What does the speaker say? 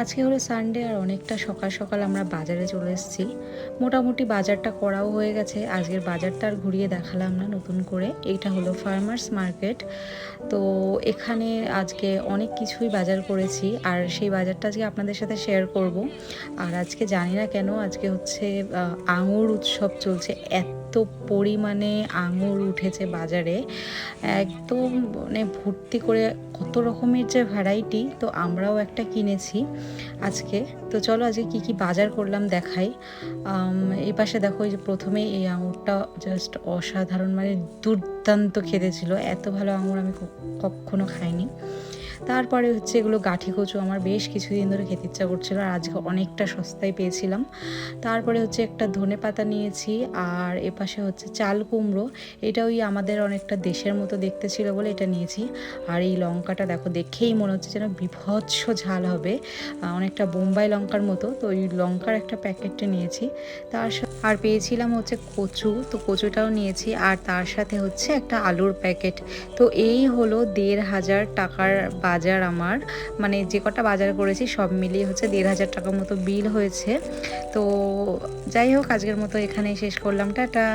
আজকে হলো সানডে আর অনেকটা সকাল সকাল আমরা বাজারে চলে এসেছি। মোটামুটি বাজারটা করাও হয়ে গেছে। আজকের বাজারটা আর ঘুরিয়ে দেখালাম না নতুন করে। এইটা হলো ফার্মার্স মার্কেট তো এখানে আজকে অনেক কিছুই বাজার করেছি আর সেই বাজারটা আজকে আপনাদের সাথে শেয়ার করব। আর আজকে জানি না কেন আজকে হচ্ছে আঙুর উৎসব চলছে এত পরিমাণে আঙুর উঠেছে বাজারে, একদম মানে ভর্তি করে কত রকমের যে ভ্যারাইটি তো আমরাও একটা কিনেছি আজকে। তো চলো আজকে কি কি বাজার করলাম দেখাই। এই পাশে দেখো যে প্রথমে এই আঙুরটা জাস্ট অসাধারণ মানে দুর্দান্ত খেতে ছিল। এত ভালো আঙুর আমি কখনো খাইনি। তারপরে হচ্ছে এগুলো গাঠি কচু আমার বেশ কিছুদিন ধরে খেতে ইচ্ছা করছিল আর আজকে অনেকটা সস্তায় পেয়েছিলাম। তারপরে হচ্ছে একটা ধনে পাতা নিয়েছি আর এপাশে হচ্ছে চাল কুমড়ো। এটা ওই আমাদের অনেকটা দেশের মতো দেখতে ছিল বলে এটা নিয়েছি। আর এই লঙ্কাটা দেখো দেখেই মনে হচ্ছে যেন বিভৎস ঝাল হবে। অনেকটা বোম্বাই লঙ্কার মতো। তো ওই লঙ্কার একটা প্যাকেটটা নিয়েছি। তার আর পেয়েছিলাম হচ্ছে কচু। তো কচুটাও নিয়েছি আর তার সাথে হচ্ছে একটা আলুর প্যাকেট। তো এই হলো দেড় হাজার টাকার বাজার আমার। মানে যে কটা বাজার করেছি সব মিলিয়ে হচ্ছে দেড় হাজার টাকার মতো বিল হয়েছে। তো যাই হোক, আজকের মতো এখানেই শেষ করলাম। টাটা।